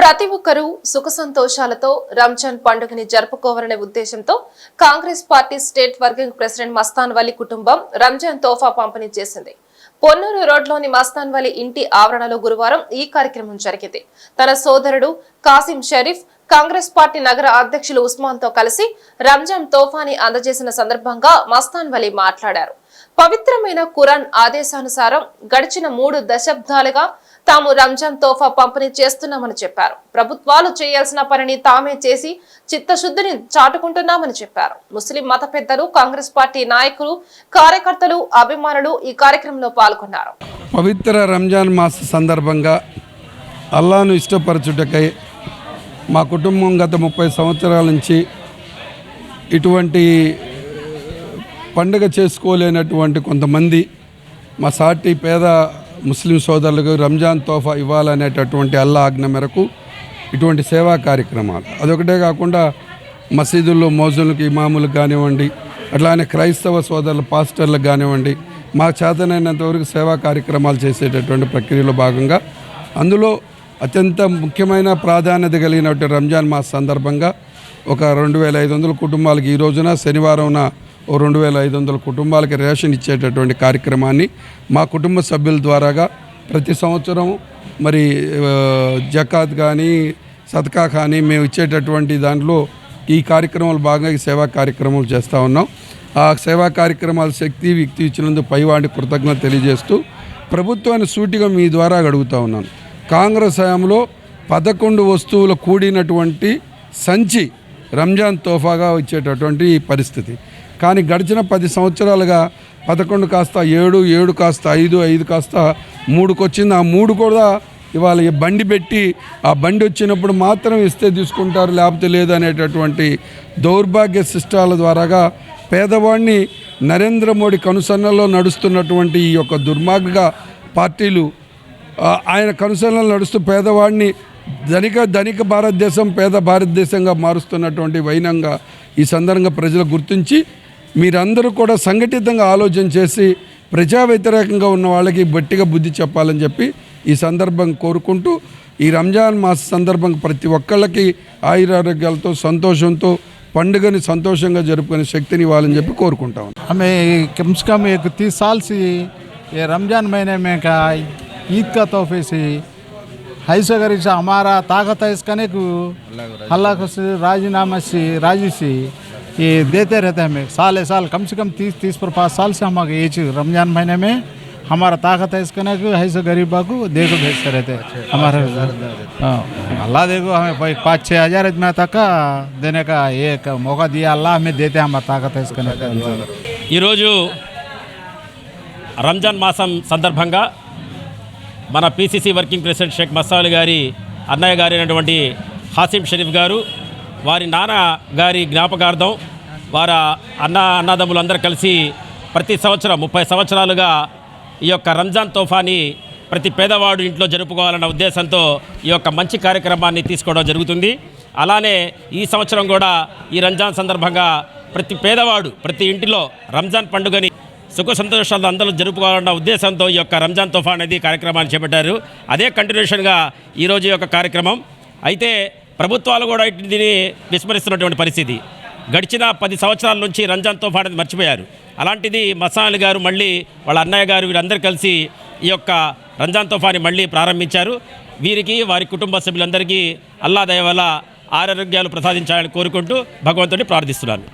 ప్రతి ఒక్కరూ సుఖ సంతోషాలతో రంజాన్ పండుగని జరుపుకోవాలనే ఉద్దేశంతో Congress party state working president Mastan Vali కుటుంబం రంజాన్ తోఫా పంపిణీ చేసింది. పొన్నూరు రోడ్లోని మస్తాన్ వలి ఇంటి ఆవరణలో గురువారం ఈ కార్యక్రమం జరిగింది. తన సోదరుడు కాసిం షరీఫ్ కాంగ్రెస్ పార్టీ నగర అధ్యక్షులు ఉస్మాన్తో కలిసి రంజాన్ తోఫాని అందజేసిన సందర్భంగా మస్తాన్ వలి మాట్లాడారు. పవిత్రమైన కురాన్ ఆదేశానుసారం గడిచిన మూడు దశాబ్దాలుగా తాము రంజాన్ తోఫా పంపిణీ చేస్తున్నామని చెప్పారు. ప్రభుత్వాలు చేయాల్సిన పనిని తామే చేసి చిత్తశుద్ధిని చాటుకుంటున్నామని చెప్పారు. ముస్లిం మత పెద్దలు కాంగ్రెస్ పార్టీ నాయకులు కార్యకర్తలు అభిమానులు ఈ కార్యక్రమంలో పాల్గొన్నారు. పవిత్ర రంజాన్ మాస సందర్భంగా అల్లాను ఇష్టపరచుటకై మా కుటుంబం గత ముప్పై సంవత్సరాల నుంచి ఇటువంటి పండుగ చేసుకోలేనటువంటి కొంతమంది మా సాటి పేద ముస్లిం సోదరులకు రంజాన్ తోఫా ఇవ్వాలనేటటువంటి అల్లా ఆజ్ఞ మేరకు ఇటువంటి సేవా కార్యక్రమాలు. అదొకటే కాకుండా మసీదుల్లో మోజులకు ఇమాములకు కానివ్వండి అట్లానే క్రైస్తవ సోదరుల పాస్టర్లకు కానివ్వండి మా చేతనైనంతవరకు సేవా కార్యక్రమాలు చేసేటటువంటి ప్రక్రియలో భాగంగా అందులో అత్యంత ముఖ్యమైన ప్రాధాన్యత కలిగినటువంటి రంజాన్ మాస సందర్భంగా ఒక రెండు వేల ఐదు వందల కుటుంబాలకు ఈ రోజున శనివారంన ఓ రెండు వేల ఐదు వందల కుటుంబాలకి రేషన్ ఇచ్చేటటువంటి కార్యక్రమాన్ని మా కుటుంబ సభ్యుల ద్వారాగా ప్రతి సంవత్సరం మరి జకాత్ కానీ సత్కా కానీ మేము ఇచ్చేటటువంటి దాంట్లో ఈ కార్యక్రమాలు భాగంగా ఈ సేవా కార్యక్రమాలు చేస్తూ ఉన్నాం. ఆ సేవా కార్యక్రమాల శక్తి వ్యక్తి ఇచ్చినందుకు పైవాడి కృతజ్ఞత తెలియజేస్తూ ప్రభుత్వాన్ని సూటిగా మీ ద్వారా అడుగుతా ఉన్నాను. కాంగ్రెస్ హయాంలో పదకొండు వస్తువులు కూడినటువంటి సంచి రంజాన్ తోఫాగా ఇచ్చేటటువంటి పరిస్థితి. కానీ గడిచిన పది సంవత్సరాలుగా పదకొండు కాస్త ఏడు ఏడు కాస్త ఐదు ఐదు కాస్త మూడుకు వచ్చింది ఆ మూడు కూడా ఇవాళ ఈ బండి పెట్టి ఆ బండి వచ్చినప్పుడు మాత్రం ఇస్తే తీసుకుంటారు లేకపోతే లేదు అనేటటువంటి దౌర్భాగ్య శిష్టాల ద్వారాగా పేదవాడిని నరేంద్ర మోడీ కనుసన్నల్లో నడుస్తున్నటువంటి ఈ యొక్క దుర్మార్గ పార్టీలు ఆయన కనుసన్నలు నడుస్తూ పేదవాడిని ధనిక ధనిక భారతదేశం పేద భారతదేశంగా మారుస్తున్నటువంటి వైనంగా ఈ సందర్భంగా ప్రజలు గుర్తించి మీరందరూ కూడా సంఘటితంగా ఆలోచన చేసి ప్రజా వ్యతిరేకంగా ఉన్న వాళ్ళకి గట్టిగా బుద్ధి చెప్పాలని చెప్పి ఈ సందర్భం కోరుకుంటూ ఈ రంజాన్ మాస సందర్భంగా ప్రతి ఒక్కళ్ళకి ఆయురారోగ్యాలతో సంతోషంతో పండుగని సంతోషంగా జరుపుకునే శక్తిని ఇవ్వాలని చెప్పి కోరుకుంటాం हमें कम से कम एक तीस साल से ये रमज़ान महीने में का ईद का तोहफे से है सगर से हमारा ताकत है इसका नहीं को अल्लाह को से राजीनामा से राजी से ये देते रहते हैं हमें साल ए साल कम से कम तीस तीस पर पाँच साल से हम ये चीज़ रमज़ान महीने में हमारा ताकत है इसका नहीं को है सो गरीबा को दे को भेजते रहते हैं हमारे हाँ अल्लाह देखो हमें कोई पाँच छः हज़ार इतना तक का देने का एक मौका दिया अल्लाह हमें देते हैं हमारा ताकत है इसका नहीं ఈరోజు రంజాన్ మాసం సందర్భంగా మన PCC working president Sheikh Mastali గారి అన్నయ్య గారి అయినటువంటి హాసిం షరీఫ్ గారు వారి నాన్న గారి జ్ఞాపకార్థం వారి అన్న అన్నదమ్ములందరూ కలిసి ప్రతి సంవత్సరం ముప్పై సంవత్సరాలుగా ఈ యొక్క రంజాన్ తోఫాని ప్రతి పేదవాడు ఇంట్లో జరుపుకోవాలన్న ఉద్దేశంతో ఈ యొక్క మంచి కార్యక్రమాన్ని తీసుకోవడం జరుగుతుంది. అలానే ఈ సంవత్సరం కూడా ఈ రంజాన్ సందర్భంగా ప్రతి పేదవాడు ప్రతి ఇంటిలో రంజాన్ పండుగని సుఖ సంతోషాలు అందరూ జరుపుకోవాలన్న ఉద్దేశంతో ఈ యొక్క రంజాన్ తోఫా అనేది కార్యక్రమాన్ని చేపట్టారు. అదే కంటిన్యూషన్గా ఈరోజు యొక్క కార్యక్రమం. అయితే ప్రభుత్వాలు కూడా దీన్ని విస్మరిస్తున్నటువంటి పరిస్థితి. గడిచిన పది సంవత్సరాల నుంచి రంజాన్ తోఫా అనేది మర్చిపోయారు. అలాంటిది మసాలి గారు మళ్ళీ వాళ్ళ అన్నయ్య గారు వీరందరూ కలిసి ఈ యొక్క రంజాన్ తోఫాని మళ్ళీ ప్రారంభించారు. వీరికి వారి కుటుంబ సభ్యులందరికీ అల్లా దయ వల్ల ఆరోగ్యాలు ప్రసాదించాలని కోరుకుంటూ భగవంతుడిని ప్రార్థిస్తున్నాను.